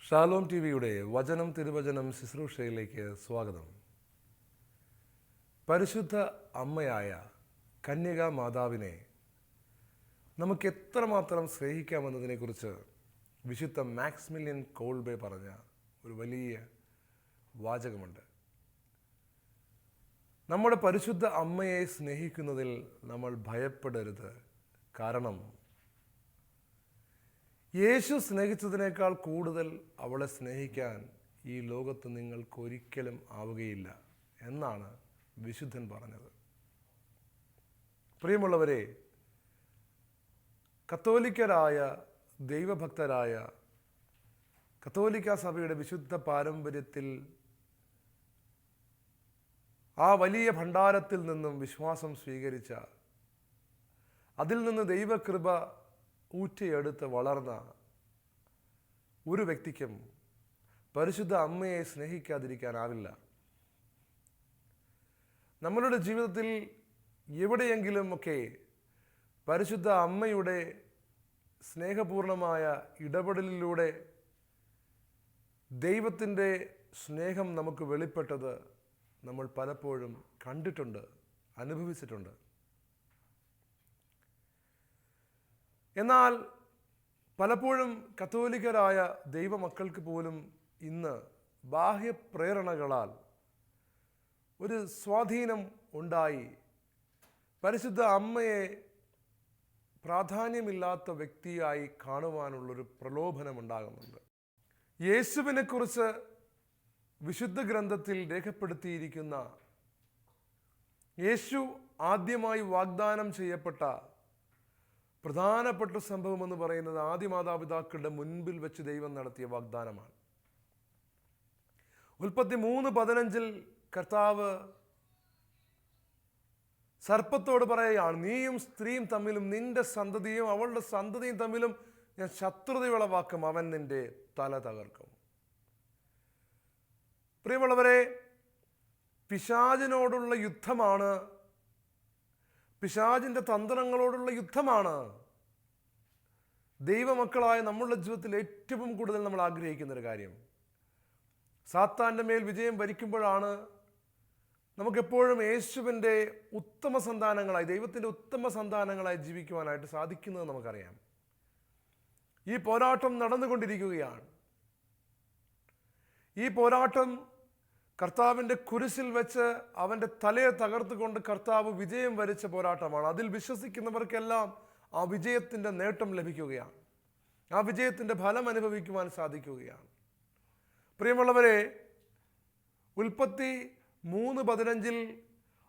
Shalom T വിയുടെ വചനം തിരുവചനം ശുശ്രൂഷയിലേക്ക് സ്വാഗതം. പരിശുദ്ധ അമ്മയായ കന്യകാ മാതാവിനെ നമുക്ക് എത്രമാത്രം സ്നേഹിക്കാമെന്നതിനെക്കുറിച്ച് വിശുദ്ധ മാക്സ്മില്യൻ കോൾബെ പറഞ്ഞ ഒരു വലിയ വാചകമുണ്ട്. നമ്മുടെ പരിശുദ്ധ അമ്മയെ സ്നേഹിക്കുന്നതിൽ നമ്മൾ ഭയപ്പെടരുത്. കാരണം യേശു സ്നേഹിച്ചതിനേക്കാൾ കൂടുതൽ അവളെ സ്നേഹിക്കാൻ ഈ ലോകത്ത് നിങ്ങൾക്കൊരിക്കലും ആവുകയില്ല എന്നാണ് വിശുദ്ധൻ പറഞ്ഞത്. പ്രിയമുള്ളവരെ കത്തോലിക്കരായ ദൈവഭക്തരായ കത്തോലിക്ക സഭയുടെ വിശുദ്ധ പാരമ്പര്യത്തിൽ ആ വലിയ ഭണ്ഡാരത്തിൽ നിന്നും വിശ്വാസം സ്വീകരിച്ച അതിൽ നിന്ന് ദൈവകൃപ ഊറ്റിയെടുത്ത് വളർന്ന ഒരു വ്യക്തിക്കും പരിശുദ്ധ അമ്മയെ സ്നേഹിക്കാതിരിക്കാനാവില്ല. നമ്മളുടെ ജീവിതത്തിൽ എവിടെയെങ്കിലും ഒക്കെ പരിശുദ്ധ അമ്മയുടെ സ്നേഹപൂർണമായ ഇടപെടലിലൂടെ ദൈവത്തിന്റെ സ്നേഹം നമുക്ക് വെളിപ്പെട്ടത് നമ്മൾ പലപ്പോഴും കണ്ടിട്ടുണ്ട് അനുഭവിച്ചിട്ടുണ്ട്. എന്നാൽ പലപ്പോഴും കത്തോലിക്കരായ ദൈവമക്കൾക്ക് പോലും ഇന്ന് ബാഹ്യപ്രേരണകളാൽ ഒരു സ്വാധീനം ഉണ്ടായി. പരിശുദ്ധ അമ്മയെ പ്രാധാന്യമില്ലാത്ത വ്യക്തിയായി കാണുവാനുള്ളൊരു പ്രലോഭനമുണ്ടാകുന്നുണ്ട്. യേശുവിനെക്കുറിച്ച് വിശുദ്ധ ഗ്രന്ഥത്തിൽ രേഖപ്പെടുത്തിയിരിക്കുന്ന യേശു ആദ്യമായി വാഗ്ദാനം ചെയ്യപ്പെട്ട പ്രധാനപ്പെട്ട സംഭവം എന്ന് പറയുന്നത് ആദ്യ മാതാപിതാക്കളുടെ മുൻപിൽ വെച്ച് ദൈവം നടത്തിയ വാഗ്ദാനമാണ്. ഉൽപ്പത്തി മൂന്ന് പതിനഞ്ചിൽ കർത്താവ് സർപ്പത്തോട് പറയുകയാണ് നീയും സ്ത്രീയും തമ്മിലും നിന്റെ സന്തതിയും അവളുടെ സന്തതിയും തമ്മിലും ഞാൻ ശത്രുതയുള്ള വാക്കും അവൻ നിന്റെ തല തകർക്കും. പ്രിയമുള്ളവരെ പിശാചിനോടുള്ള യുദ്ധമാണ് പിശാചിന്റെ തന്ത്രങ്ങളോടുള്ള യുദ്ധമാണ് ദൈവമക്കളായ നമ്മളുടെ ജീവിതത്തിൽ ഏറ്റവും കൂടുതൽ നമ്മൾ ആഗ്രഹിക്കുന്ന ഒരു കാര്യം. സാത്താന്റെ മേൽ വിജയം വരിക്കുമ്പോഴാണ് നമുക്കെപ്പോഴും യേശുവിന്റെ ഉത്തമ സന്താനങ്ങളായി ദൈവത്തിന്റെ ഉത്തമ സന്താനങ്ങളായി ജീവിക്കുവാനായിട്ട് സാധിക്കുന്നത് നമുക്കറിയാം. ഈ പോരാട്ടം നടന്നുകൊണ്ടിരിക്കുകയാണ്. ഈ പോരാട്ടം കർത്താവിന്റെ കുരിശിൽ വെച്ച് അവന്റെ തലയെ തകർത്തുകൊണ്ട് കർത്താവ് വിജയം വരിച്ച പോരാട്ടമാണ്. അതിൽ വിശ്വസിക്കുന്നവർക്കെല്ലാം ആ വിജയത്തിന്റെ നേട്ടം ലഭിക്കുകയാണ്. ആ വിജയത്തിന്റെ ഫലം അനുഭവിക്കുവാൻ സാധിക്കുകയാണ്. പ്രിയമുള്ളവരെ ഉൽപ്പത്തി മൂന്ന് പതിനഞ്ചിൽ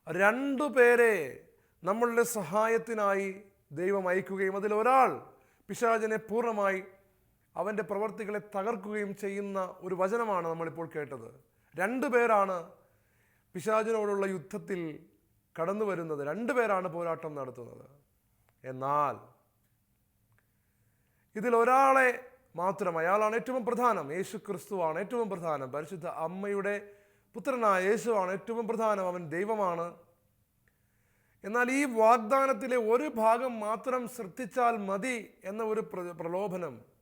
രണ്ടു പേരെ നമ്മളുടെ സഹായത്തിനായി ദൈവം അയക്കുകയും അതിൽ ഒരാൾ പിശാചിനെ പൂർണമായി അവന്റെ പ്രവർത്തികളെ തകർക്കുകയും ചെയ്യുന്ന ഒരു വചനമാണ് നമ്മളിപ്പോൾ കേട്ടത്. രണ്ടു പേരാണ് പിശാചിനോടുള്ള യുദ്ധത്തിൽ കടന്നു വരുന്നത്. രണ്ടു പേരാണ് പോരാട്ടം നടത്തുന്നത്. എന്നാൽ ഇതിൽ ഒരാളെ മാത്രം അയാളാണ് ഏറ്റവും പ്രധാനം. യേശു ക്രിസ്തുവാണ് ഏറ്റവും പ്രധാനം. പരിശുദ്ധ അമ്മയുടെ പുത്രനായ യേശുവാണ് ഏറ്റവും പ്രധാനം. അവൻ ദൈവമാണ്. എന്നാൽ ഈ വാഗ്ദാനത്തിലെ ഒരു ഭാഗം മാത്രം ശ്രദ്ധിച്ചാൽ മതി എന്ന ഒരു പ്രലോഭനം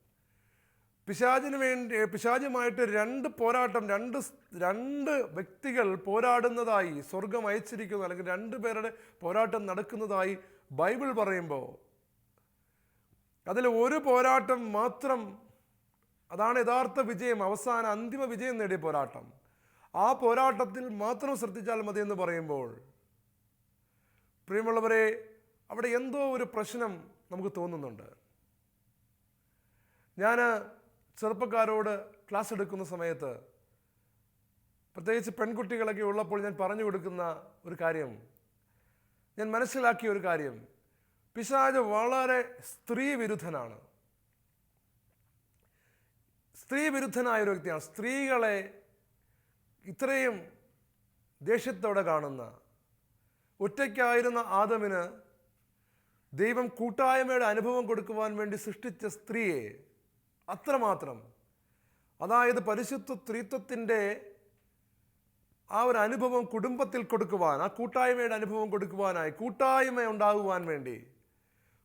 പിശാചിന് വേണ്ടി പിശാചുമായിട്ട് രണ്ട് പോരാട്ടം രണ്ട് രണ്ട് വ്യക്തികൾ പോരാടുന്നതായി സ്വർഗം അയച്ചിരിക്കുന്നു അല്ലെങ്കിൽ രണ്ട് പേരുടെ പോരാട്ടം നടക്കുന്നതായി ബൈബിൾ പറയുമ്പോൾ അതിൽ ഒരു പോരാട്ടം മാത്രം അതാണ് യഥാർത്ഥ വിജയം അവസാന അന്തിമ വിജയം നേടിയ പോരാട്ടം. ആ പോരാട്ടത്തിൽ മാത്രം ശ്രദ്ധിച്ചാൽ മതി എന്ന് പറയുമ്പോൾ പ്രിയമുള്ളവരെ അവിടെ എന്തോ ഒരു പ്രശ്നം നമുക്ക് തോന്നുന്നുണ്ട്. ഞാൻ ചെറുപ്പക്കാരോട് ക്ലാസ് എടുക്കുന്ന സമയത്ത് പ്രത്യേകിച്ച് പെൺകുട്ടികളൊക്കെ ഉള്ളപ്പോൾ ഞാൻ പറഞ്ഞു കൊടുക്കുന്ന ഒരു കാര്യം ഞാൻ മനസ്സിലാക്കിയ ഒരു കാര്യം. പിശാജ് വളരെ സ്ത്രീ വിരുദ്ധനാണ് സ്ത്രീ വിരുദ്ധനായ ഒരു വ്യക്തിയാണ്. സ്ത്രീകളെ ഇത്രയും ദേഷ്യത്തോടെ കാണുന്ന ഒറ്റയ്ക്കായിരുന്ന ആദമിന് ദൈവം കൂട്ടായ്മയുടെ അനുഭവം കൊടുക്കുവാൻ വേണ്ടി സൃഷ്ടിച്ച സ്ത്രീയെ അത്രമാത്രം. അതായത് പരിശുദ്ധ സ്ത്രീത്വത്തിന്റെ ആ ഒരു അനുഭവം കുടുംബത്തിൽ കൊടുക്കുവാൻ ആ കൂട്ടായ്മയുടെ അനുഭവം കൊടുക്കുവാനായി കൂട്ടായ്മ ഉണ്ടാകുവാൻ വേണ്ടി.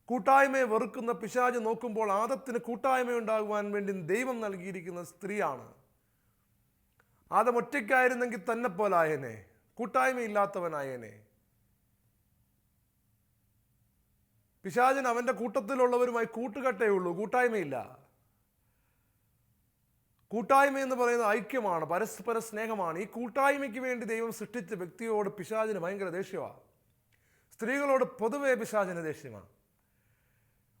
കൂട്ടായ്മയെ വെറുക്കുന്ന പിശാജ് നോക്കുമ്പോൾ ആദത്തിന് കൂട്ടായ്മ ഉണ്ടാകുവാൻ വേണ്ടി ദൈവം നൽകിയിരിക്കുന്ന സ്ത്രീയാണ്. ആദം ഒറ്റയ്ക്കായിരുന്നെങ്കിൽ തന്നെ പോലായനെ. കൂട്ടായ്മയില്ലാത്തവനായനെ പിശാചൻ അവന്റെ കൂട്ടത്തിലുള്ളവരുമായി കൂട്ടുകെട്ടേ ഉള്ളൂ കൂട്ടായ്മയില്ല. കൂട്ടായ്മ എന്ന് പറയുന്ന ഐക്യമാണ് പരസ്പര സ്നേഹമാണ്. ഈ കൂട്ടായ്മയ്ക്ക് വേണ്ടി ദൈവം സൃഷ്ടിച്ച വ്യക്തിയോട് പിശാചിന് ഭയങ്കര ദേഷ്യമാണ്. സ്ത്രീകളോട് പൊതുവേ പിശാചിന് ദേഷ്യമാണ്.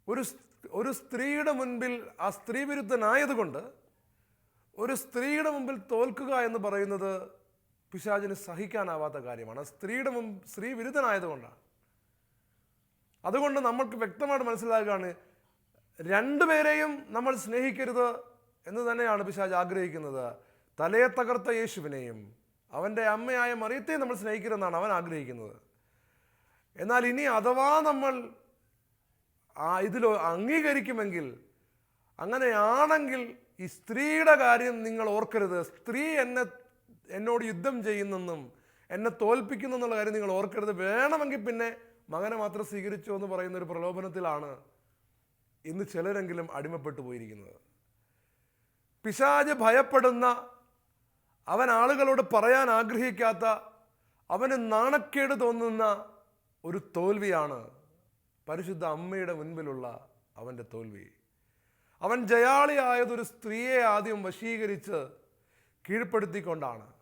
ഒരു ഒരു സ്ത്രീയുടെ മുൻപിൽ ആ സ്ത്രീ വിരുദ്ധനായതുകൊണ്ട് ഒരു സ്ത്രീയുടെ മുമ്പിൽ തോൽക്കുക എന്ന് പറയുന്നത് പിശാചിന് സഹിക്കാനാവാത്ത കാര്യമാണ്. സ്ത്രീയുടെ മുമ്പ് സ്ത്രീ വിരുദ്ധനായതുകൊണ്ടാണ്. അതുകൊണ്ട് നമ്മൾക്ക് വ്യക്തമായിട്ട് മനസ്സിലാക്കുകയാണ് രണ്ടുപേരെയും നമ്മൾ സ്നേഹിക്കരുത് എന്ന് തന്നെയാണ് പിശാജ് ആഗ്രഹിക്കുന്നത്. തലയെ തകർത്ത യേശുവിനെയും അവന്റെ അമ്മയായ മറിയത്തെയും നമ്മൾ സ്നേഹിക്കരുതെന്നാണ് അവൻ ആഗ്രഹിക്കുന്നത്. എന്നാൽ ഇനി അഥവാ നമ്മൾ ആ ഇതിൽ അംഗീകരിക്കുമെങ്കിൽ അങ്ങനെയാണെങ്കിൽ ഈ സ്ത്രീയുടെ കാര്യം നിങ്ങൾ ഓർക്കരുത്. സ്ത്രീ എന്നെ എന്നോട് യുദ്ധം ചെയ്യുന്നെന്നും എന്നെ തോൽപ്പിക്കുന്നു എന്നുള്ള കാര്യം നിങ്ങൾ ഓർക്കരുത്. വേണമെങ്കിൽ പിന്നെ മകനെ മാത്രം സ്വീകരിച്ചു എന്ന് പറയുന്ന ഒരു പ്രലോഭനത്തിലാണ് ഇന്ന് ചിലരെങ്കിലും അടിമപ്പെട്ടു പോയിരിക്കുന്നത്. പിശാജ് ഭയപ്പെടുന്ന അവൻ ആളുകളോട് പറയാൻ ആഗ്രഹിക്കാത്ത അവന് നാണക്കേട് തോന്നുന്ന ഒരു തോൽവിയാണ് പരിശുദ്ധ അമ്മയുടെ മുൻപിലുള്ള അവന്റെ തോൽവി. അവൻ ജയാളിയായതൊരു സ്ത്രീയെ ആദ്യം വശീകരിച്ച് കീഴ്പ്പെടുത്തിക്കൊണ്ടാണ്.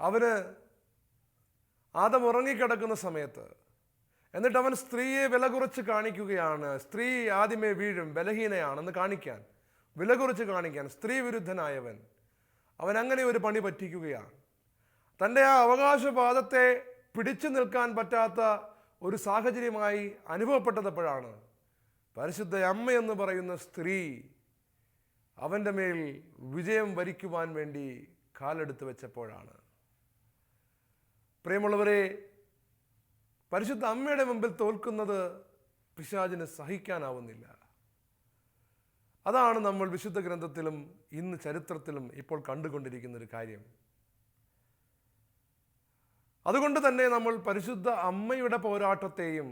അവന് ആദം ഉറങ്ങിക്കിടക്കുന്ന സമയത്ത് എന്നിട്ട് അവൻ സ്ത്രീയെ വില കുറച്ച് കാണിക്കുകയാണ്. സ്ത്രീ ആദ്യമേ വീഴും ബലഹീനയാണെന്ന് കാണിക്കാൻ. വില കുറച്ച് കാണിക്കാൻ സ്ത്രീ വിരുദ്ധനായവൻ അവൻ അങ്ങനെ ഒരു പണി പറ്റിക്കുകയാണ്. തന്റെ ആ അവകാശവാദത്തെ പിടിച്ചു നിൽക്കാൻ പറ്റാത്ത ഒരു സാഹചര്യമായി അനുഭവപ്പെട്ടതപ്പോഴാണ് പരിശുദ്ധ അമ്മ എന്ന് പറയുന്ന സ്ത്രീ അവന്റെ മേൽ വിജയം വരിക്കുവാൻ വേണ്ടി കാലെടുത്ത് വെച്ചപ്പോഴാണ്. പ്രിയമുള്ളവരെ പരിശുദ്ധ അമ്മയുടെ മുമ്പിൽ തോൽക്കുന്നത് പിശാചിന് സഹിക്കാനാവുന്നില്ല. അതാണ് നമ്മൾ വിശുദ്ധ ഗ്രന്ഥത്തിലും ഇന്ന് ചരിത്രത്തിലും ഇപ്പോൾ കണ്ടുകൊണ്ടിരിക്കുന്ന ഒരു കാര്യം. അതുകൊണ്ട് തന്നെ നമ്മൾ പരിശുദ്ധ അമ്മയുടെ പോരാട്ടത്തെയും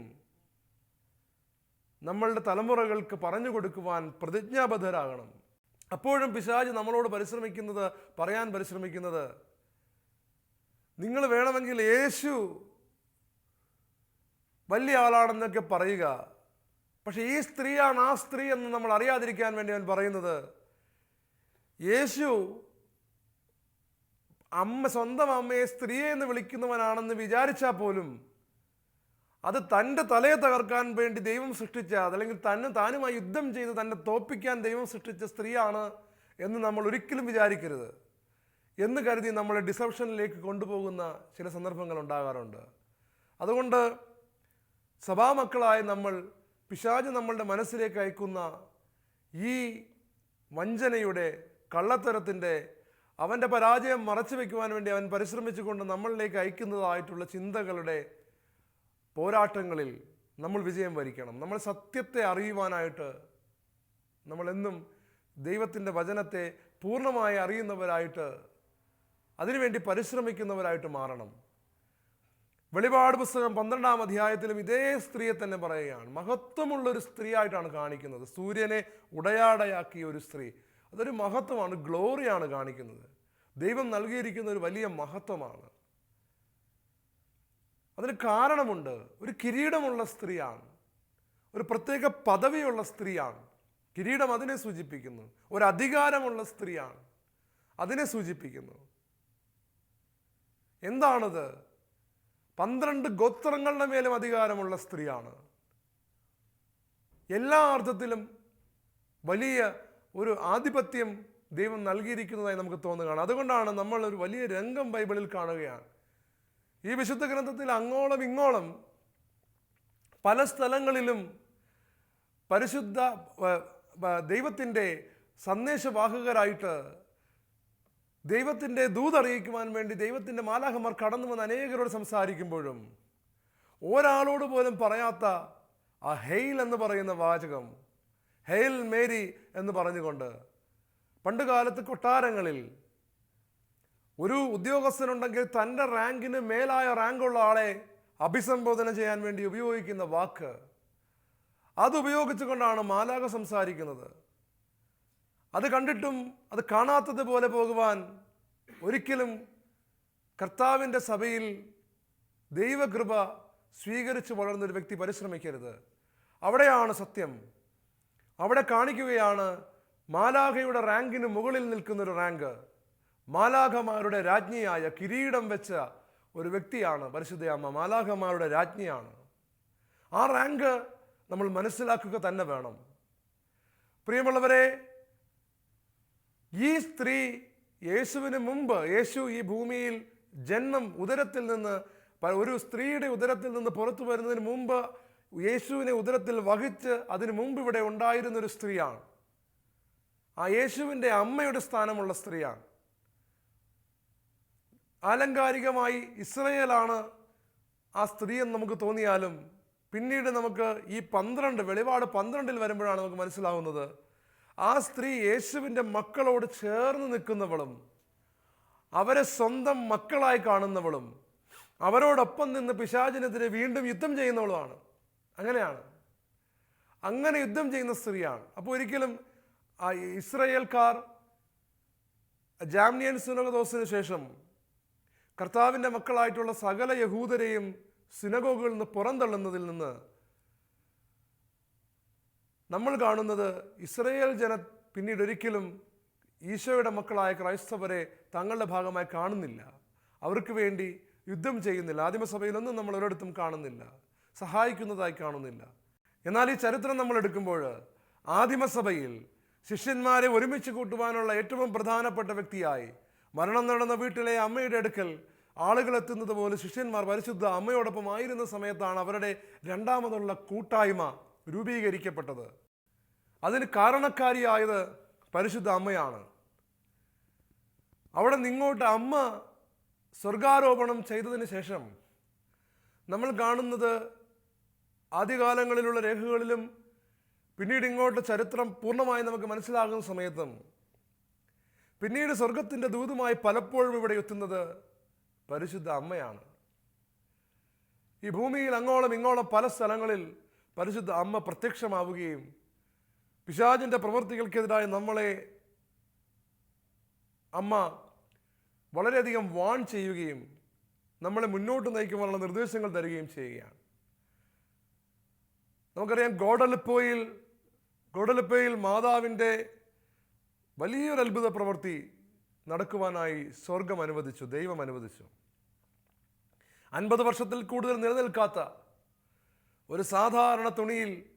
നമ്മളുടെ തലമുറകൾക്ക് പറഞ്ഞു കൊടുക്കുവാൻ പ്രതിജ്ഞാബദ്ധരാകണം. അപ്പോഴും പിശാജ് നമ്മളോട് പരിശ്രമിക്കുന്നത് പറയാൻ പരിശ്രമിക്കുന്നത് നിങ്ങൾ വേണമെങ്കിൽ യേശു വലിയ ആളാണെന്നൊക്കെ പറയുക. പക്ഷെ ഈ സ്ത്രീയാണ് ആ സ്ത്രീ എന്ന് നമ്മൾ അറിയാതിരിക്കാൻ വേണ്ടി അവൻ പറയുന്നത്. യേശു അമ്മ സ്വന്തം അമ്മയെ സ്ത്രീയെ എന്ന് വിളിക്കുന്നവനാണെന്ന് വിചാരിച്ചാൽ പോലും അത് തന്റെ തലയെ തകർക്കാൻ വേണ്ടി ദൈവം സൃഷ്ടിച്ച അതല്ലെങ്കിൽ തന്നെ താനുമായി യുദ്ധം ചെയ്ത് തന്നെ തോപ്പിക്കാൻ ദൈവം സൃഷ്ടിച്ച സ്ത്രീയാണ് എന്ന് നമ്മൾ ഒരിക്കലും വിചാരിക്കരുത് എന്ന് കരുതി നമ്മളെ ഡിസപ്ഷനിലേക്ക് കൊണ്ടുപോകുന്ന ചില സന്ദർഭങ്ങൾ ഉണ്ടാകാറുണ്ട്. അതുകൊണ്ട് സഭാമക്കളായ നമ്മൾ പിശാജ് നമ്മളുടെ മനസ്സിലേക്ക് അയക്കുന്ന ഈ വഞ്ചനയുടെ കള്ളത്തരത്തിന്റെ അവന്റെ പരാജയം മറച്ചു വയ്ക്കുവാൻ വേണ്ടി അവൻ പരിശ്രമിച്ചുകൊണ്ട് നമ്മളിലേക്ക് അയക്കുന്നതായിട്ടുള്ള ചിന്തകളുടെ പോരാട്ടങ്ങളിൽ നമ്മൾ വിജയം വരിക്കണം. നമ്മൾ സത്യത്തെ അറിയുവാനായിട്ട് നമ്മളെന്നും ദൈവത്തിന്റെ വചനത്തെ പൂർണമായി അറിയുന്നവരായിട്ട് അതിനുവേണ്ടി പരിശ്രമിക്കുന്നവരായിട്ട് മാറണം. വെളിപാട് പുസ്തകം പന്ത്രണ്ടാം അധ്യായത്തിലും ഇതേ സ്ത്രീയെ തന്നെ പറയുകയാണ്. മഹത്വമുള്ള ഒരു സ്ത്രീ ആയിട്ടാണ് കാണിക്കുന്നത്. സൂര്യനെ ഉടയാടയാക്കിയ ഒരു സ്ത്രീ. അതൊരു മഹത്വമാണ് ഗ്ലോറിയാണ് കാണിക്കുന്നത്. ദൈവം നൽകിയിരിക്കുന്ന ഒരു വലിയ മഹത്വമാണ്. അതിന് കാരണമുണ്ട് ഒരു കിരീടമുള്ള സ്ത്രീയാണ്. ഒരു പ്രത്യേക പദവിയുള്ള സ്ത്രീയാണ്. കിരീടം അതിനെ സൂചിപ്പിക്കുന്നു. ഒരു അധികാരമുള്ള സ്ത്രീയാണ്. അതിനെ സൂചിപ്പിക്കുന്നു. എന്താണത്? പന്ത്രണ്ട് ഗോത്രങ്ങളുടെ മേലും അധികാരമുള്ള സ്ത്രീയാണ്. എല്ലാ അർത്ഥത്തിലും വലിയ ഒരു ആധിപത്യം ദൈവം നൽകിയിരിക്കുന്നതായി നമുക്ക് തോന്നുകയാണ് അതുകൊണ്ടാണ് നമ്മൾ ഒരു വലിയ രംഗം ബൈബിളിൽ കാണുകയാണ്. ഈ വിശുദ്ധ ഗ്രന്ഥത്തിൽ അങ്ങോളം ഇങ്ങോളം പല സ്ഥലങ്ങളിലും പരിശുദ്ധ ദൈവത്തിന്റെ സന്ദേശവാഹകരായിട്ട് ദൈവത്തിന്റെ ദൂതറിയിക്കുവാൻ വേണ്ടി ദൈവത്തിന്റെ മാലാഹമാർ കടന്നു വന്ന് അനേകരോട് സംസാരിക്കുമ്പോഴും ഒരാളോട് പോലും പറയാത്ത ആ ഹെയിൽ എന്ന് പറയുന്ന വാചകം ഹെയിൽ മേരി എന്ന് പറഞ്ഞുകൊണ്ട് പണ്ട് കാലത്ത് കൊട്ടാരങ്ങളിൽ ഒരു ഉദ്യോഗസ്ഥനുണ്ടെങ്കിൽ തന്റെ റാങ്കിന് മേലായ റാങ്കുള്ള ആളെ അഭിസംബോധന ചെയ്യാൻ വേണ്ടി ഉപയോഗിക്കുന്ന വാക്ക്. അത് ഉപയോഗിച്ചുകൊണ്ടാണ് മാലാക സംസാരിക്കുന്നത്. അത് കണ്ടിട്ടും അത് കാണാത്തതുപോലെ പോകുവാൻ ഒരിക്കലും കർത്താവിന്റെ സഭയിൽ ദൈവകൃപ സ്വീകരിച്ച് വളർന്നൊരു വ്യക്തി പരിശ്രമിക്കരുത്. അവിടെയാണ് സത്യം. അവിടെ കാണിക്കുകയാണ് മാലാഖയുടെ റാങ്കിന് മുകളിൽ നിൽക്കുന്നൊരു റാങ്ക്. മാലാഖമാരുടെ രാജ്ഞിയായ കിരീടം വെച്ച ഒരു വ്യക്തിയാണ് പരിശുദ്ധയമ്മ മാലാഖമാരുടെ രാജ്ഞിയാണ്. ആ റാങ്ക് നമ്മൾ മനസ്സിലാക്കുക തന്നെ വേണം. പ്രിയമുള്ളവരെ ഈ സ്ത്രീ യേശുവിന് മുമ്പ് യേശു ഈ ഭൂമിയിൽ ജന്മം ഉദരത്തിൽ നിന്ന് ഒരു സ്ത്രീയുടെ ഉദരത്തിൽ നിന്ന് പുറത്തു വരുന്നതിന് മുമ്പ് യേശുവിനെ ഉദരത്തിൽ വഹിച്ച് അതിനു മുമ്പ് ഇവിടെ ഉണ്ടായിരുന്ന ഒരു സ്ത്രീയാണ്. ആ യേശുവിന്റെ അമ്മയുടെ സ്ഥാനമുള്ള സ്ത്രീയാണ്. ആലങ്കാരികമായി ഇസ്രയേലാണ് ആ സ്ത്രീ എന്ന് നമുക്ക് തോന്നിയാലും പിന്നീട് നമുക്ക് ഈ പന്ത്രണ്ട് വെളിപാട് പന്ത്രണ്ടിൽ വരുമ്പോഴാണ് നമുക്ക് മനസ്സിലാവുന്നത്. ആ സ്ത്രീ യേശുവിന്റെ മക്കളോട് ചേർന്ന് നിൽക്കുന്നവളും അവരെ സ്വന്തം മക്കളായി കാണുന്നവളും അവരോടൊപ്പം നിന്ന് പിശാചിനെതിരെ വീണ്ടും യുദ്ധം ചെയ്യുന്നവളുമാണ്. അങ്ങനെയാണ്. അങ്ങനെ യുദ്ധം ചെയ്യുന്ന സ്ത്രീയാണ്. അപ്പോൾ ഒരിക്കലും ഇസ്രയേൽക്കാർ ജാമ്നിയൻ സുനകദോസിന് ശേഷം കർത്താവിന്റെ മക്കളായിട്ടുള്ള സകല യഹൂദരെയും സിനഗോഗുകളിൽ നിന്ന് പുറന്തള്ളുന്നതിൽ നിന്ന് നമ്മൾ കാണുന്നത് ഇസ്രയേൽ ജന പിന്നീട് ഒരിക്കലും ഈശോയുടെ മക്കളായ ക്രൈസ്തവരെ തങ്ങളുടെ ഭാഗമായി കാണുന്നില്ല. അവർക്ക് വേണ്ടി യുദ്ധം ചെയ്യുന്നില്ല. ആദിമസഭയിലൊന്നും നമ്മൾ ഒരിടത്തും കാണുന്നില്ല. സഹായിക്കുന്നതായി കാണുന്നില്ല. എന്നാൽ ഈ ചരിത്രം നമ്മൾ എടുക്കുമ്പോൾ ആദിമസഭയിൽ ശിഷ്യന്മാരെ ഒരുമിച്ച് കൂട്ടുവാനുള്ള ഏറ്റവും പ്രധാനപ്പെട്ട വ്യക്തിയായി മരണം നടന്ന വീട്ടിലെ അമ്മയുടെ അടുക്കൽ ആളുകൾ എത്തുന്നത് പോലെ ശിഷ്യന്മാർ പരിശുദ്ധ അമ്മയോടൊപ്പം ആയിരുന്ന സമയത്താണ് അവരുടെ രണ്ടാമതുള്ള കൂട്ടായ്മ രൂപീകരിക്കപ്പെട്ടത്. അതിന് കാരണക്കാരിയായത് പരിശുദ്ധ അമ്മയാണ്. അവിടെ നിങ്ങോട്ട് അമ്മ സ്വർഗാരോപണം ചെയ്തതിന് ശേഷം നമ്മൾ കാണുന്നത് ആദ്യകാലങ്ങളിലുള്ള രേഖകളിലും പിന്നീട് ഇങ്ങോട്ട് ചരിത്രം പൂർണമായി നമുക്ക് മനസ്സിലാകുന്ന സമയത്തും പിന്നീട് സ്വർഗത്തിന്റെ ദൂതുമായി പലപ്പോഴും ഇവിടെ എത്തുന്നത് പരിശുദ്ധ അമ്മയാണ്. ഈ ഭൂമിയിൽ അങ്ങോളം ഇങ്ങോളം പല സ്ഥലങ്ങളിൽ പരിശുദ്ധ അമ്മ പ്രത്യക്ഷമാവുകയും പിശാചിന്റെ പ്രവൃത്തികൾക്കെതിരായി നമ്മളെ അമ്മ വളരെയധികം വാൺ ചെയ്യുകയും നമ്മളെ മുന്നോട്ട് നയിക്കുവാനുള്ള നിർദ്ദേശങ്ങൾ തരികയും ചെയ്യുകയാണ്. നമുക്കറിയാം ഗോഡലിപ്പോയിൽ ഗോഡലിപ്പോയിൽ മാതാവിന്റെ വലിയൊരു അത്ഭുത പ്രവൃത്തി നടക്കുവാനായി സ്വർഗം അനുവദിച്ചു ദൈവം അനുവദിച്ചു. അൻപത് വർഷത്തിൽ കൂടുതൽ നിലനിൽക്കാത്ത ഒരു സാധാരണ തുണിയിൽ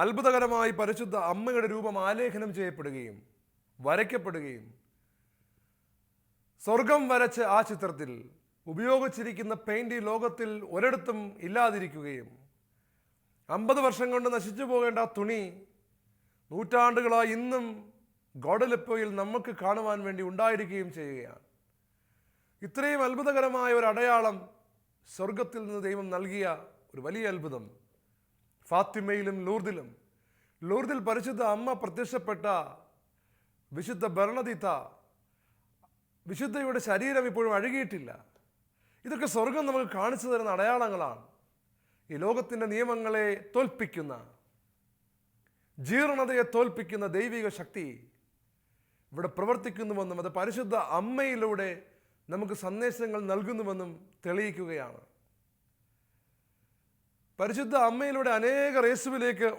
അത്ഭുതകരമായി പരിശുദ്ധ അമ്മയുടെ രൂപം ആലേഖനം ചെയ്യപ്പെടുകയും വരയ്ക്കപ്പെടുകയും സ്വർഗം വരച്ച് ആ ചിത്രത്തിൽ ഉപയോഗിച്ചിരിക്കുന്ന പെയിന്റ് ഈ ലോകത്തിൽ ഒരിടത്തും ഇല്ലാതിരിക്കുകയും അമ്പത് വർഷം കൊണ്ട് നശിച്ചു പോകേണ്ട തുണി നൂറ്റാണ്ടുകളായി ഇന്നും ഗോഡലിപ്പോയിൽ നമുക്ക് കാണുവാൻ വേണ്ടി ഉണ്ടായിരിക്കുകയും ചെയ്യുകയാണ്. ഇത്രയും അത്ഭുതകരമായ ഒരു അടയാളം സ്വർഗത്തിൽ നിന്ന് ദൈവം നൽകിയ ഒരു വലിയ അത്ഭുതം. ഫാത്തിമയിലും ലൂർദിലും. ലൂർദിൽ പരിശുദ്ധ അമ്മ പ്രത്യക്ഷപ്പെട്ട വിശുദ്ധ ഭരണതീത്ത വിശുദ്ധയുടെ ശരീരം ഇപ്പോഴും അഴുകിയിട്ടില്ല. ഇതൊക്കെ സ്വർഗം നമുക്ക് കാണിച്ചു തരുന്ന അടയാളങ്ങളാണ്. ഈ ലോകത്തിന്റെ നിയമങ്ങളെ തോൽപ്പിക്കുന്ന ജീർണതയെ തോൽപ്പിക്കുന്ന ദൈവിക ശക്തി ഇവിടെ പ്രവർത്തിക്കുന്നുവെന്നും അത് പരിശുദ്ധ അമ്മയിലൂടെ നമുക്ക് സന്ദേശങ്ങൾ നൽകുന്നുവെന്നും തെളിയിക്കുകയാണ്. പരിശുദ്ധ അമ്മയിലൂടെ അനേക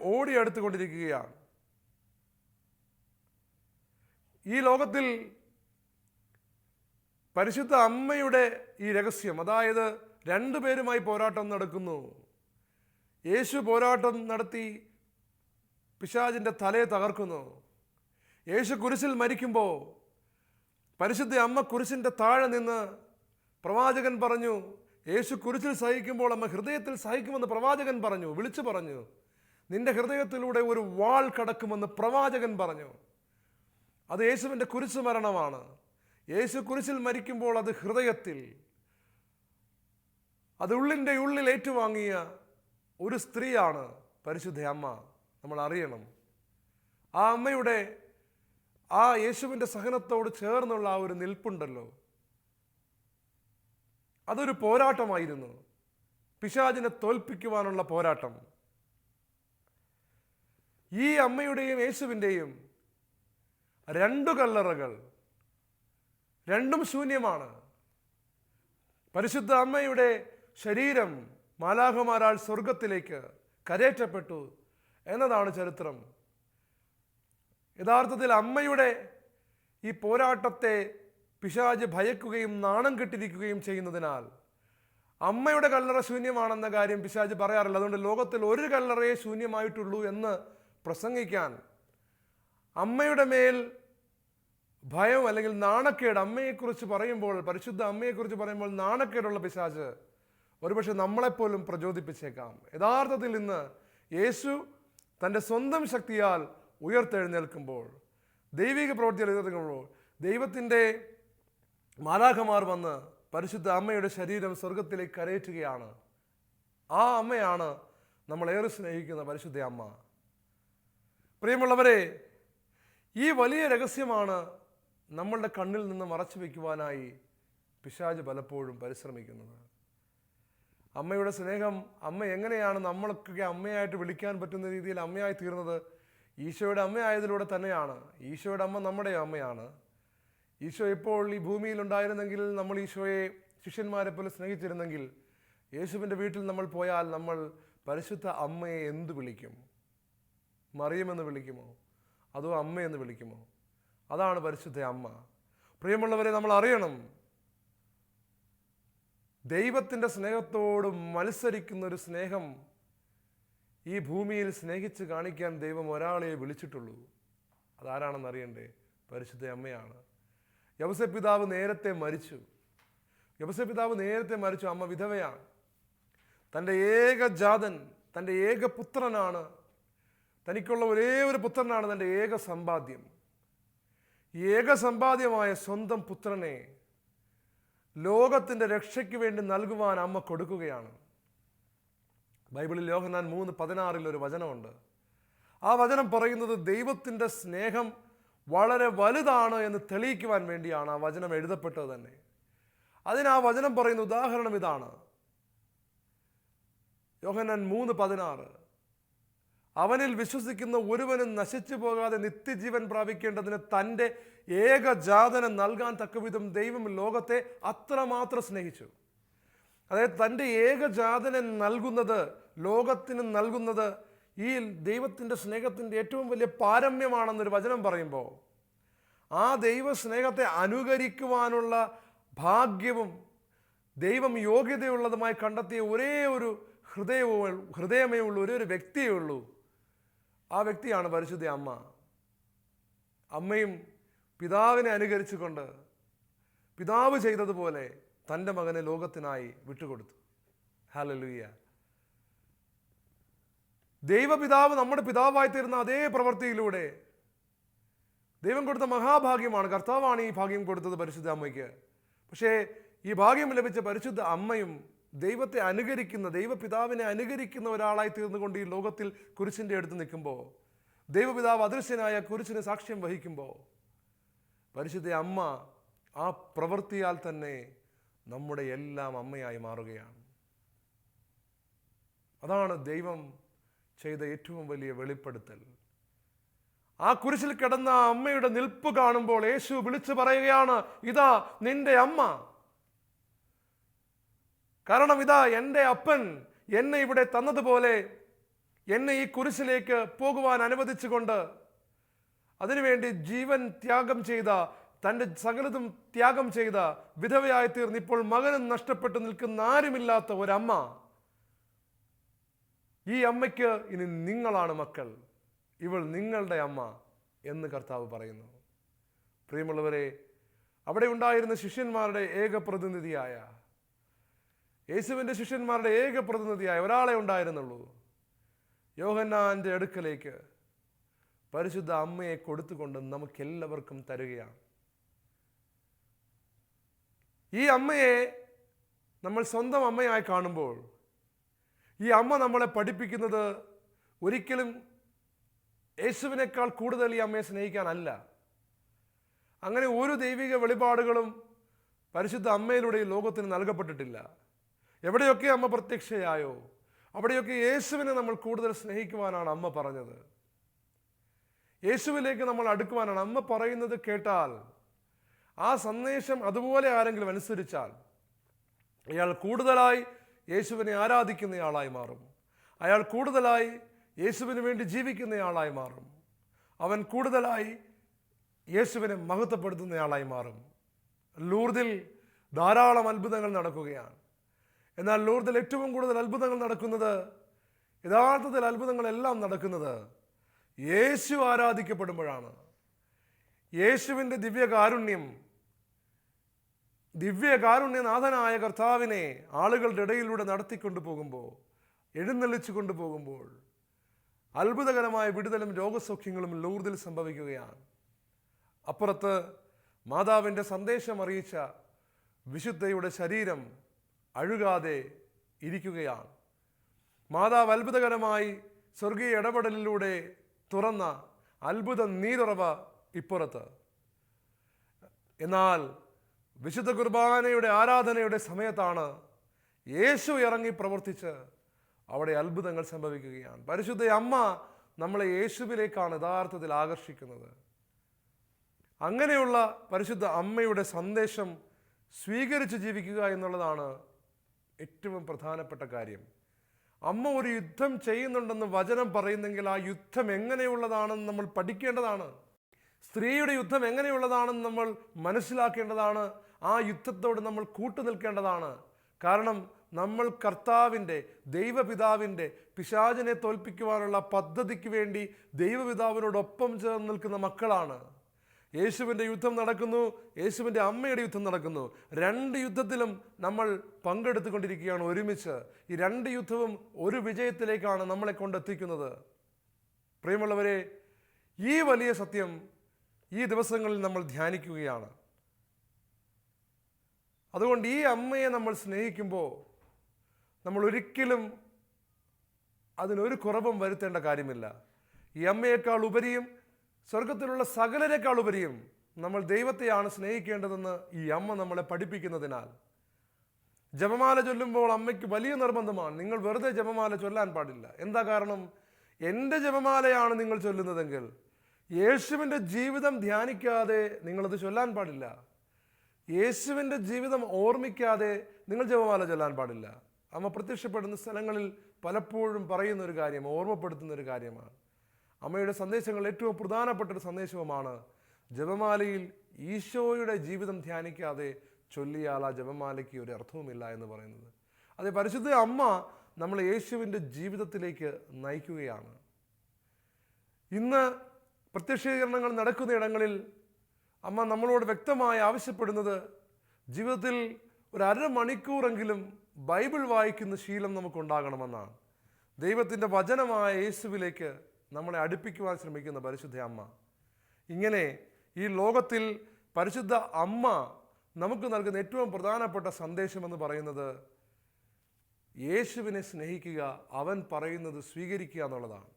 ഓടി അടുത്തുകൊണ്ടിരിക്കുകയാണ്. ഈ ലോകത്തിൽ പരിശുദ്ധ അമ്മയുടെ ഈ രഹസ്യം അതായത് രണ്ടു പേരുമായി പോരാട്ടം നടക്കുന്നു. യേശു പോരാട്ടം നടത്തി പിശാജിന്റെ തലയെ തകർക്കുന്നു. യേശു കുരിശിൽ മരിക്കുമ്പോൾ പരിശുദ്ധ അമ്മ കുരിശിന്റെ താഴെ നിന്ന് പ്രവാചകൻ പറഞ്ഞു യേശു കുരിശിൽ സഹിക്കുമ്പോൾ അമ്മ ഹൃദയത്തിൽ സഹിക്കുമെന്ന് പ്രവാചകൻ പറഞ്ഞു വിളിച്ചു പറഞ്ഞു. നിന്റെ ഹൃദയത്തിലൂടെ ഒരു വാൾ കടക്കുമെന്ന് പ്രവാചകൻ പറഞ്ഞു. അത് യേശുവിന്റെ കുരിശ് മരണമാണ്. യേശു കുരിശിൽ മരിക്കുമ്പോൾ അത് ഹൃദയത്തിൽ അത് ഉള്ളിന്റെ ഉള്ളിൽ ഏറ്റുവാങ്ങിയ ഒരു സ്ത്രീയാണ് പരിശുദ്ധ അമ്മ. നമ്മൾ അറിയണം. ആ അമ്മയുടെ ആ യേശുവിന്റെ സഹനത്തോട് ചേർന്നുള്ള ആ ഒരു നിൽപ്പുണ്ടല്ലോ. അതൊരു പോരാട്ടമായിരുന്നു. പിശാചിനെ തോൽപ്പിക്കുവാനുള്ള പോരാട്ടം. ഈ അമ്മയുടെയും യേശുവിന്റെയും രണ്ടു കല്ലറകൾ രണ്ടും ശൂന്യമാണ്. പരിശുദ്ധ അമ്മയുടെ ശരീരം മാലാഹമാരാൾ സ്വർഗത്തിലേക്ക് കരേറ്റപ്പെട്ടു എന്നതാണ് ചരിത്രം. യഥാർത്ഥത്തിൽ അമ്മയുടെ ഈ പോരാട്ടത്തെ പിശാജ് ഭയക്കുകയും നാണം കെട്ടിരിക്കുകയും ചെയ്യുന്നതിനാൽ അമ്മയുടെ കല്ലറ ശൂന്യമാണെന്ന കാര്യം പിശാജ് പറയാറില്ല. അതുകൊണ്ട് ലോകത്തിൽ ഒരു കല്ലറയെ ശൂന്യമായിട്ടുള്ളൂ എന്ന് പ്രസംഗിക്കാൻ അമ്മയുടെ മേൽ ഭയം അല്ലെങ്കിൽ നാണക്കേട് അമ്മയെക്കുറിച്ച് പറയുമ്പോൾ പരിശുദ്ധ അമ്മയെക്കുറിച്ച് പറയുമ്പോൾ നാണക്കേടുള്ള പിശാജ് ഒരുപക്ഷെ നമ്മളെപ്പോലും പ്രചോദിപ്പിച്ചേക്കാം. യഥാർത്ഥത്തിൽ ഇന്ന് യേശു തന്റെ സ്വന്തം ശക്തിയാൽ ഉയർത്തെഴുന്നേൽക്കുമ്പോൾ ദൈവിക പ്രവൃത്തിയിൽ ഉയർത്തുമ്പോൾ ദൈവത്തിന്റെ മാലാഖമാർ വന്ന് പരിശുദ്ധ അമ്മയുടെ ശരീരം സ്വർഗത്തിലേക്ക് കരയറ്റുകയാണ്. ആ അമ്മയാണ് നമ്മളേറെ സ്നേഹിക്കുന്ന പരിശുദ്ധ അമ്മ. പ്രിയമുള്ളവരെ ഈ വലിയ രഹസ്യമാണ് നമ്മളുടെ കണ്ണിൽ നിന്ന് മറച്ചു വയ്ക്കുവാനായി പിശാജ് പലപ്പോഴും പരിശ്രമിക്കുന്നത്. അമ്മയുടെ സ്നേഹം അമ്മ എങ്ങനെയാണ് നമ്മൾക്കൊക്കെ അമ്മയായിട്ട് വിളിക്കാൻ പറ്റുന്ന രീതിയിൽ അമ്മയായി തീർന്നത്? ഈശോയുടെ അമ്മയായതിലൂടെ തന്നെയാണ്. ഈശോയുടെ അമ്മ നമ്മുടെ അമ്മയാണ്. ഈശോ ഇപ്പോൾ ഈ ഭൂമിയിൽ ഉണ്ടായിരുന്നെങ്കിൽ നമ്മൾ ഈശോയെ ശിഷ്യന്മാരെ പോലെ സ്നേഹിച്ചിരുന്നെങ്കിൽ യേശുവിന്റെ വീട്ടിൽ നമ്മൾ പോയാൽ നമ്മൾ പരിശുദ്ധ അമ്മയെ എന്ത് വിളിക്കും? മറിയമെന്ന് വിളിക്കുമോ? അതോ അമ്മയെന്ന് വിളിക്കുമോ? അതാണ് പരിശുദ്ധ അമ്മ. പ്രിയമുള്ളവരെ നമ്മൾ അറിയണം. ദൈവത്തിന്റെ സ്നേഹത്തോട് മത്സരിക്കുന്ന ഒരു സ്നേഹം ഈ ഭൂമിയിൽ സ്നേഹിച്ച് കാണിക്കാൻ ദൈവം ഒരാളെ വിളിച്ചിട്ടുള്ളൂ. അതാരാണെന്ന് അറിയണ്ടേ? പരിശുദ്ധ അമ്മയാണ്. യവസ പിതാവ് നേരത്തെ മരിച്ചു. യവസ പിതാവ് നേരത്തെ മരിച്ചു അമ്മ വിധവയാണ്. തന്റെ ഏകജാതൻ തന്റെ ഏക പുത്രനാണ്. തനിക്കുള്ള ഒരേ ഒരു പുത്രനാണ് തന്റെ ഏക സമ്പാദ്യം. ഈ ഏക സമ്പാദ്യമായ സ്വന്തം പുത്രനെ ലോകത്തിന്റെ രക്ഷയ്ക്ക് വേണ്ടി നൽകുവാൻ അമ്മ കൊടുക്കുകയാണ്. ബൈബിളിൽ യോഹന്നാൻ മൂന്ന് പതിനാറിൽ ഒരു വചനമുണ്ട്. ആ വചനം പറയുന്നത് ദൈവത്തിന്റെ സ്നേഹം വളരെ വലുതാണ് എന്ന് തെളിയിക്കുവാൻ വേണ്ടിയാണ് ആ വചനം എഴുതപ്പെട്ടത് തന്നെ. അതിന് ആ വചനം പറയുന്ന ഉദാഹരണം ഇതാണ്. യോഹനൻ മൂന്ന് പതിനാറ്. അവനിൽ വിശ്വസിക്കുന്ന ഒരുവനും നശിച്ചു പോകാതെ നിത്യജീവൻ പ്രാപിക്കേണ്ടതിന് തന്റെ ഏകജാതനെ നൽകാൻ തക്കവിധം ദൈവം ലോകത്തെ അത്രമാത്രം സ്നേഹിച്ചു. അതായത് തന്റെ ഏകജാതനെ നൽകുന്നത് ലോകത്തിന് നൽകുന്നത് ഈ ദൈവത്തിന്റെ സ്നേഹത്തിന്റെ ഏറ്റവും വലിയ പാരമ്യമാണെന്നൊരു വചനം പറയുമ്പോൾ ആ ദൈവ സ്നേഹത്തെ അനുകരിക്കുവാനുള്ള ഭാഗ്യവും ദൈവം യോഗ്യതയുള്ളതുമായി കണ്ടെത്തിയ ഒരേ ഒരു ഹൃദയവും ഹൃദയമേ ഉള്ളൂ ഒരേ ഒരു വ്യക്തിയേ ഉള്ളൂ. ആ വ്യക്തിയാണ് പരിശുദ്ധ അമ്മ. അമ്മയും പിതാവിനെ അനുകരിച്ചുകൊണ്ട് പിതാവ് ചെയ്തതുപോലെ തന്റെ മകനെ ലോകത്തിനായി വിട്ടുകൊടുത്തു. ഹലലുയ്യ ദൈവപിതാവ് നമ്മുടെ പിതാവായി തീർന്ന അതേ പ്രവൃത്തിയിലൂടെ ദൈവം കൊടുത്ത മഹാഭാഗ്യമാണ്. കർത്താവാണ് ഈ ഭാഗ്യം കൊടുത്തത് പരിശുദ്ധ അമ്മയ്ക്ക്. പക്ഷേ ഈ ഭാഗ്യം ലഭിച്ച പരിശുദ്ധ അമ്മയും ദൈവത്തെ അനുകരിക്കുന്ന ദൈവപിതാവിനെ അനുകരിക്കുന്ന ഒരാളായി തീർന്നുകൊണ്ട് ഈ ലോകത്തിൽ കുരിശിന്റെ അടുത്ത് നിൽക്കുമ്പോൾ ദൈവപിതാവ് അദൃശ്യനായ കുരിശിന് സാക്ഷ്യം വഹിക്കുമ്പോൾ പരിശുദ്ധ അമ്മ ആ പ്രവൃത്തിയാൽ തന്നെ നമ്മുടെ എല്ലാം അമ്മയായി മാറുകയാണ്. അതാണ് ദൈവം ചെയ്ത ഏറ്റവും വലിയ വെളിപ്പെടുത്തൽ. ആ കുരിശിൽ കിടന്ന അമ്മയുടെ നിൽപ്പ് കാണുമ്പോൾ യേശു വിളിച്ചു പറയുകയാണ് ഇതാ നിന്റെ അമ്മ. കാരണം ഇതാ എന്റെ അപ്പൻ എന്നെ ഇവിടെ തന്നതുപോലെ എന്നെ ഈ കുരിശിലേക്ക് പോകുവാൻ അനുവദിച്ചുകൊണ്ട് അതിനുവേണ്ടി ജീവൻ ത്യാഗം ചെയ്ത തന്റെ സകലതും ത്യാഗം ചെയ്ത വിധവയായി തീർന്ന് ഇപ്പോൾ മകനും നഷ്ടപ്പെട്ടു നിൽക്കുന്ന ആരുമില്ലാത്ത ഒരമ്മ. ഈ അമ്മയ്ക്ക് ഇനി നിങ്ങളാണ് മക്കൾ. ഇവൾ നിങ്ങളുടെ അമ്മ എന്ന് കർത്താവ് പറയുന്നു. പ്രിയമുള്ളവരെ അവിടെ ഉണ്ടായിരുന്ന ശിഷ്യന്മാരുടെ ഏക പ്രതിനിധിയായ യേശുവിന്റെ ശിഷ്യന്മാരുടെ ഏക പ്രതിനിധിയായ ഒരാളെ ഉണ്ടായിരുന്നുള്ളൂ. യോഹന്നാന്റെ അടുക്കലേക്ക് പരിശുദ്ധ അമ്മയെ കൊടുത്തുകൊണ്ട് നമുക്കെല്ലാവർക്കും തരികയാണ്. ഈ അമ്മയെ നമ്മൾ സ്വന്തം അമ്മയായി കാണുമ്പോൾ ഈ അമ്മ നമ്മളെ പഠിപ്പിക്കുന്നത് ഒരിക്കലും യേശുവിനേക്കാൾ കൂടുതൽ ഈ അമ്മയെ സ്നേഹിക്കാനല്ല. അങ്ങനെ ഒരു ദൈവിക വെളിപാടുകളും പരിശുദ്ധ അമ്മയിലൂടെ ഈ ലോകത്തിന് നൽകപ്പെട്ടിട്ടില്ല. എവിടെയൊക്കെ അമ്മ പ്രത്യക്ഷയായോ അവിടെയൊക്കെ യേശുവിനെ നമ്മൾ കൂടുതൽ സ്നേഹിക്കുവാനാണ് അമ്മ പറഞ്ഞത്. യേശുവിലേക്ക് നമ്മൾ അടുക്കുവാനാണ് അമ്മ പറയുന്നത് കേട്ടാൽ ആ സന്ദേശം അതുപോലെ ആരെങ്കിലും അനുസരിച്ചാൽ അയാൾ കൂടുതലായി യേശുവിനെ ആരാധിക്കുന്നയാളായി മാറും. അയാൾ കൂടുതലായി യേശുവിന് വേണ്ടി ജീവിക്കുന്നയാളായി മാറും. അവൻ കൂടുതലായി യേശുവിനെ മഹത്വപ്പെടുത്തുന്നയാളായി മാറും. ലൂർദിൽ ധാരാളം അത്ഭുതങ്ങൾ നടക്കുകയാണ്. എന്നാൽ ലൂർദിൽ ഏറ്റവും കൂടുതൽ അത്ഭുതങ്ങൾ നടക്കുന്നത് യഥാർത്ഥത്തിൽ അത്ഭുതങ്ങളെല്ലാം നടക്കുന്നത് യേശു ആരാധിക്കപ്പെടുമ്പോഴാണ്. യേശുവിന്റെ ദിവ്യകാരുണ്യം ദിവ്യകാരുണ്യനാഥനായ കർത്താവിനെ ആളുകളുടെ ഇടയിലൂടെ നടത്തിക്കൊണ്ടു പോകുമ്പോൾ എഴുന്നള്ളിച്ചു കൊണ്ടുപോകുമ്പോൾ അത്ഭുതകരമായ വിടുതലും രോഗസൗഖ്യങ്ങളും ലൂർദിൽ സംഭവിക്കുകയാണ്. അപ്പുറത്ത് മാതാവിന്റെ സന്ദേശം അറിയിച്ച വിശുദ്ധയുടെ ശരീരം അഴുകാതെ ഇരിക്കുകയാണ്. മാതാവ് അത്ഭുതകരമായി സ്വർഗീയ ഇടപെടലിലൂടെ തുറന്ന അത്ഭുത നീതുറവ ഇപ്പുറത്ത്. എന്നാൽ വിശുദ്ധ കുർബാനയുടെ ആരാധനയുടെ സമയത്താണ് യേശു ഇറങ്ങി പ്രവർത്തിച്ച് അവിടെ അത്ഭുതങ്ങൾ സംഭവിക്കുകയാണ്. പരിശുദ്ധ അമ്മ നമ്മളെ യേശുവിലേക്കാണ് യഥാർത്ഥത്തിൽ ആകർഷിക്കുന്നത്. അങ്ങനെയുള്ള പരിശുദ്ധ അമ്മയുടെ സന്ദേശം സ്വീകരിച്ച് ജീവിക്കുക എന്നുള്ളതാണ് ഏറ്റവും പ്രധാനപ്പെട്ട കാര്യം. അമ്മ ഒരു യുദ്ധം ചെയ്യുന്നുണ്ടെന്ന് വചനം പറയുന്നെങ്കിൽ ആ യുദ്ധം എങ്ങനെയുള്ളതാണെന്ന് നമ്മൾ പഠിക്കേണ്ടതാണ്. സ്ത്രീയുടെ യുദ്ധം എങ്ങനെയുള്ളതാണെന്ന് നമ്മൾ മനസ്സിലാക്കേണ്ടതാണ്. ആ യുദ്ധത്തോട് നമ്മൾ കൂട്ടുനിൽക്കേണ്ടതാണ്. കാരണം നമ്മൾ കർത്താവിന്റെ ദൈവപിതാവിന്റെ പിശാചിനെ തോൽപ്പിക്കുവാനുള്ള പദ്ധതിക്ക് വേണ്ടി ദൈവപിതാവിനോടൊപ്പം ചേർന്ന് നിൽക്കുന്ന മക്കളാണ്. യേശുവിന്റെ യുദ്ധം നടക്കുന്നു യേശുവിന്റെ അമ്മയുടെ യുദ്ധം നടക്കുന്നു. രണ്ട് യുദ്ധത്തിലും നമ്മൾ പങ്കെടുത്തുകൊണ്ടിരിക്കുകയാണ് ഒരുമിച്ച്. ഈ രണ്ട് യുദ്ധവും ഒരു വിജയത്തിലേക്കാണ് നമ്മളെ കൊണ്ടെത്തിക്കുന്നത്. പ്രിയമുള്ളവരെ ഈ വലിയ സത്യം ഈ ദിവസങ്ങളിൽ നമ്മൾ ധ്യാനിക്കുകയാണ്. അതുകൊണ്ട് ഈ അമ്മയെ നമ്മൾ സ്നേഹിക്കുമ്പോൾ നമ്മൾ ഒരിക്കലും അതിനൊരു കുറവും വരുത്തേണ്ട കാര്യമില്ല. ഈ അമ്മയേക്കാൾ ഉപരിയും സ്വർഗത്തിലുള്ള സകലരെക്കാൾ ഉപരിയും നമ്മൾ ദൈവത്തെയാണ് സ്നേഹിക്കേണ്ടതെന്ന് ഈ അമ്മ നമ്മളെ പഠിപ്പിക്കുന്നതിനാൽ. ജപമാല ചൊല്ലുമ്പോൾ അമ്മയ്ക്ക് വലിയ നിർബന്ധമാണ്. നിങ്ങൾ വെറുതെ ജപമാല ചൊല്ലാൻ പാടില്ല. എന്താ കാരണം? എന്റെ ജപമാലയാണ് നിങ്ങൾ ചൊല്ലുന്നതെങ്കിൽ യേശുവിന്റെ ജീവിതം ധ്യാനിക്കാതെ നിങ്ങളത് ചൊല്ലാൻ പാടില്ല. യേശുവിന്റെ ജീവിതം ഓർമ്മിക്കാതെ നിങ്ങൾ ജപമാല ചൊല്ലാൻ പാടില്ല. അമ്മ പ്രത്യക്ഷപ്പെടുന്ന സ്ഥലങ്ങളിൽ പലപ്പോഴും പറയുന്ന ഒരു കാര്യം ഓർമ്മപ്പെടുത്തുന്ന ഒരു കാര്യമാണ്. അമ്മയുടെ സന്ദേശങ്ങൾ ഏറ്റവും പ്രധാനപ്പെട്ട ഒരു സന്ദേശവുമാണ്. ജപമാലയിൽ ഈശോയുടെ ജീവിതം ധ്യാനിക്കാതെ ചൊല്ലിയാൽ ആ ജപമാലയ്ക്ക് ഒരു അർത്ഥവുമില്ല എന്ന് പറയുന്നത്. അതേ പരിശുദ്ധ അമ്മ നമ്മൾ യേശുവിന്റെ ജീവിതത്തിലേക്ക് നയിക്കുകയാണ്. ഇന്ന് പ്രത്യക്ഷീകരണങ്ങൾ നടക്കുന്ന ഇടങ്ങളിൽ അമ്മ നമ്മളോട് വ്യക്തമായി ആവശ്യപ്പെടുന്നത് ജീവിതത്തിൽ ഒരു അരമണിക്കൂറെങ്കിലും ബൈബിൾ വായിക്കുന്ന ശീലം നമുക്കുണ്ടാകണമെന്നാണ്. ദൈവത്തിന്റെ വചനമായ യേശുവിലേക്ക് നമ്മളെ അടുപ്പിക്കുവാൻ ശ്രമിക്കുന്ന പരിശുദ്ധ അമ്മ. ഇങ്ങനെ ഈ ലോകത്തിൽ പരിശുദ്ധ അമ്മ നമുക്ക് നൽകുന്ന ഏറ്റവും പ്രധാനപ്പെട്ട സന്ദേശമെന്ന് പറയുന്നത് യേശുവിനെ സ്നേഹിക്കുക അവൻ പറയുന്നത് സ്വീകരിക്കുക എന്നുള്ളതാണ്.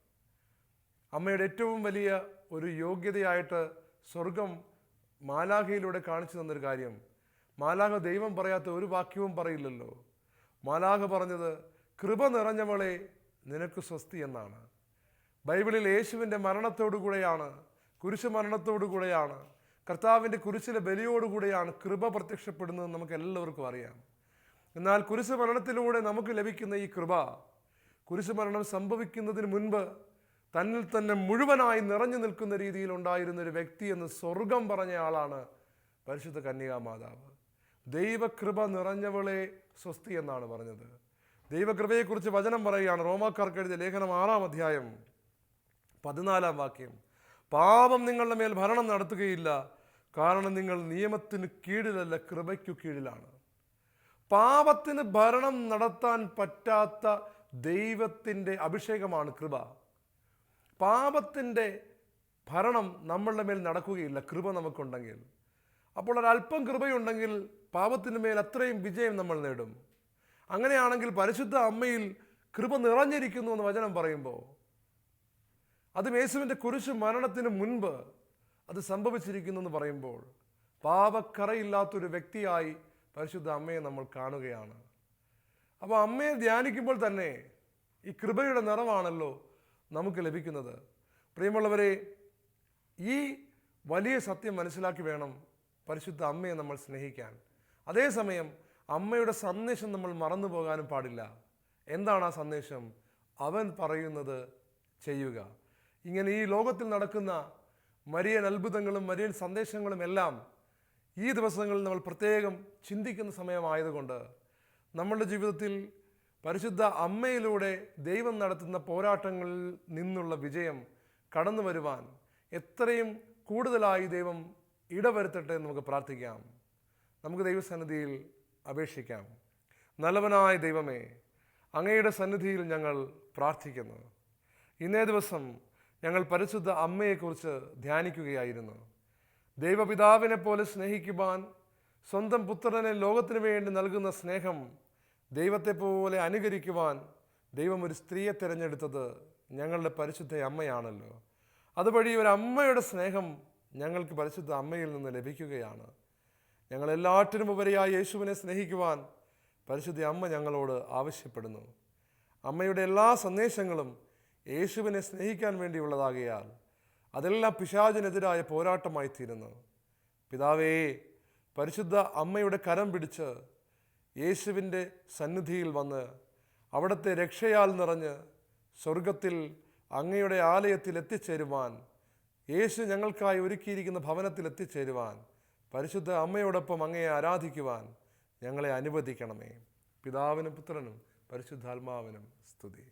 അമ്മയുടെ ഏറ്റവും വലിയ ഒരു യോഗ്യതയായിട്ട് സ്വർഗം മാലാഖയിലൂടെ കാണിച്ചു തന്നൊരു കാര്യം. മാലാഖ ദൈവം പറയാത്ത ഒരു വാക്യവും പറയില്ലല്ലോ. മാലാഖ പറഞ്ഞത് കൃപ നിറഞ്ഞവളെ നിനക്ക് സ്വസ്തി എന്നാണ്. ബൈബിളിൽ യേശുവിന്റെ മരണത്തോടുകൂടെയാണ് കുരിശ് മരണത്തോടുകൂടെയാണ് കർത്താവിന്റെ കുരിശിലെ ബലിയോടുകൂടെയാണ് കൃപ പ്രത്യക്ഷപ്പെടുന്നത് നമുക്ക് എല്ലാവർക്കും അറിയാം. എന്നാൽ കുരിശു മരണത്തിലൂടെ നമുക്ക് ലഭിക്കുന്ന ഈ കൃപ കുരിശു മരണം സംഭവിക്കുന്നതിന് മുൻപ് തന്നിൽ തന്നെ മുഴുവനായി നിറഞ്ഞു നിൽക്കുന്ന രീതിയിൽ ഉണ്ടായിരുന്ന ഒരു വ്യക്തി എന്ന് സ്വർഗം പറഞ്ഞ ആളാണ് പരിശുദ്ധ കന്യകാ മാതാവ് ദൈവകൃപ നിറഞ്ഞവളെ സ്വസ്തി എന്നാണ് പറഞ്ഞത്. ദൈവകൃപയെക്കുറിച്ച് വചനം പറയുകയാണ് റോമാക്കാർക്ക് എഴുതിയ ലേഖനം ആറാം അധ്യായം പതിനാലാം വാക്യം. പാപം നിങ്ങളുടെ മേൽ ഭരണം നടത്തുകയില്ല കാരണം നിങ്ങൾ നിയമത്തിന് കീഴിലല്ല കൃപയ്ക്കു കീഴിലാണ്. പാപത്തിന് ഭരണം നടത്താൻ പറ്റാത്ത ദൈവത്തിന്റെ അഭിഷേകമാണ് കൃപ. പാപത്തിന്റെ ഭരണം നമ്മളുടെ മേൽ നടക്കുകയില്ല കൃപ നമുക്കുണ്ടെങ്കിൽ. അപ്പോൾ ഒരല്പം കൃപയുണ്ടെങ്കിൽ പാപത്തിന് മേൽ അത്രയും വിജയം നമ്മൾ നേടും. അങ്ങനെയാണെങ്കിൽ പരിശുദ്ധ അമ്മയിൽ കൃപ നിറഞ്ഞിരിക്കുന്നു എന്ന് വചനം പറയുമ്പോൾ അത് യേശുവിന്റെ കുരിശ് മരണത്തിന് മുൻപ് അത് സംഭവിച്ചിരിക്കുന്നു എന്ന് പറയുമ്പോൾ പാപക്കറയില്ലാത്തൊരു വ്യക്തിയായി പരിശുദ്ധ അമ്മയെ നമ്മൾ കാണുകയാണ്. അപ്പോൾ അമ്മയെ ധ്യാനിക്കുമ്പോൾ തന്നെ ഈ കൃപയുടെ നിറവാണല്ലോ നമുക്ക് ലഭിക്കുന്നത്. പ്രിയമുള്ളവരെ ഈ വലിയ സത്യം മനസ്സിലാക്കി വേണം പരിശുദ്ധ അമ്മയെ നമ്മൾ സ്നേഹിക്കാൻ. അതേസമയം അമ്മയുടെ സന്ദേശം നമ്മൾ മറന്നു പോകാനും പാടില്ല. എന്താണ് ആ സന്ദേശം? അവൻ പറയുന്നത് ചെയ്യുക. ഇങ്ങനെ ഈ ലോകത്തിൽ നടക്കുന്ന മരിയൻ അത്ഭുതങ്ങളും മരിയൻ സന്ദേശങ്ങളും എല്ലാം ഈ ദിവസങ്ങളിൽ നമ്മൾ പ്രത്യേകം ചിന്തിക്കുന്ന സമയമായതുകൊണ്ട് നമ്മളുടെ ജീവിതത്തിൽ പരിശുദ്ധ അമ്മയിലൂടെ ദൈവം നടത്തുന്ന പോരാട്ടങ്ങളിൽ നിന്നുള്ള വിജയം കടന്നു വരുവാൻ എത്രയും കൂടുതലായി ദൈവം ഇടവരുത്തട്ടെ എന്ന് നമുക്ക് പ്രാർത്ഥിക്കാം. നമുക്ക് ദൈവസന്നിധിയിൽ അപേക്ഷിക്കാം. നല്ലവനായ ദൈവമേ അങ്ങയുടെ സന്നിധിയിൽ ഞങ്ങൾ പ്രാർത്ഥിക്കുന്നു. ഇന്നേ ദിവസം ഞങ്ങൾ പരിശുദ്ധ അമ്മയെക്കുറിച്ച് ധ്യാനിക്കുകയായിരുന്നു. ദൈവപിതാവിനെ പോലെ സ്നേഹിക്കുവാൻ സ്വന്തം പുത്രനെ ലോകത്തിനു വേണ്ടി നൽകുന്ന സ്നേഹം ദൈവത്തെ പോലെ അനുകരിക്കുവാൻ ദൈവം ഒരു സ്ത്രീയെ തിരഞ്ഞെടുത്തത് ഞങ്ങളുടെ പരിശുദ്ധ അമ്മയാണല്ലോ. അതുവഴി ഒരു അമ്മയുടെ സ്നേഹം ഞങ്ങൾക്ക് പരിശുദ്ധ അമ്മയിൽ നിന്ന് ലഭിക്കുകയാണ്. ഞങ്ങളെല്ലാറ്റിനും ഉപരിയായി യേശുവിനെ സ്നേഹിക്കുവാൻ പരിശുദ്ധ അമ്മ ഞങ്ങളോട് ആവശ്യപ്പെടുന്നു. അമ്മയുടെ എല്ലാ സന്ദേശങ്ങളും യേശുവിനെ സ്നേഹിക്കാൻ വേണ്ടിയുള്ളതാകിയാൽ അതെല്ലാം പിശാചിനെതിരായ പോരാട്ടമായി തീരുന്നു പിതാവേ പരിശുദ്ധ അമ്മയുടെ കരം പിടിച്ച് യേശുവിന്റെ സന്നിധിയിൽ വന്ന് അവിടുത്തെ രക്ഷയാൽ നിറഞ്ഞ് സ്വർഗത്തിൽ അങ്ങയുടെ ആലയത്തിൽ എത്തിച്ചേരുവാൻ യേശു ഞങ്ങൾക്കായി ഒരുക്കിയിരിക്കുന്ന ഭവനത്തിൽ എത്തിച്ചേരുവാൻ പരിശുദ്ധ അമ്മയോടൊപ്പം അങ്ങയെ ആരാധിക്കുവാൻ ഞങ്ങളെ അനുവദിക്കണമേ. പിതാവിനും പുത്രനും പരിശുദ്ധാത്മാവിനും സ്തുതി.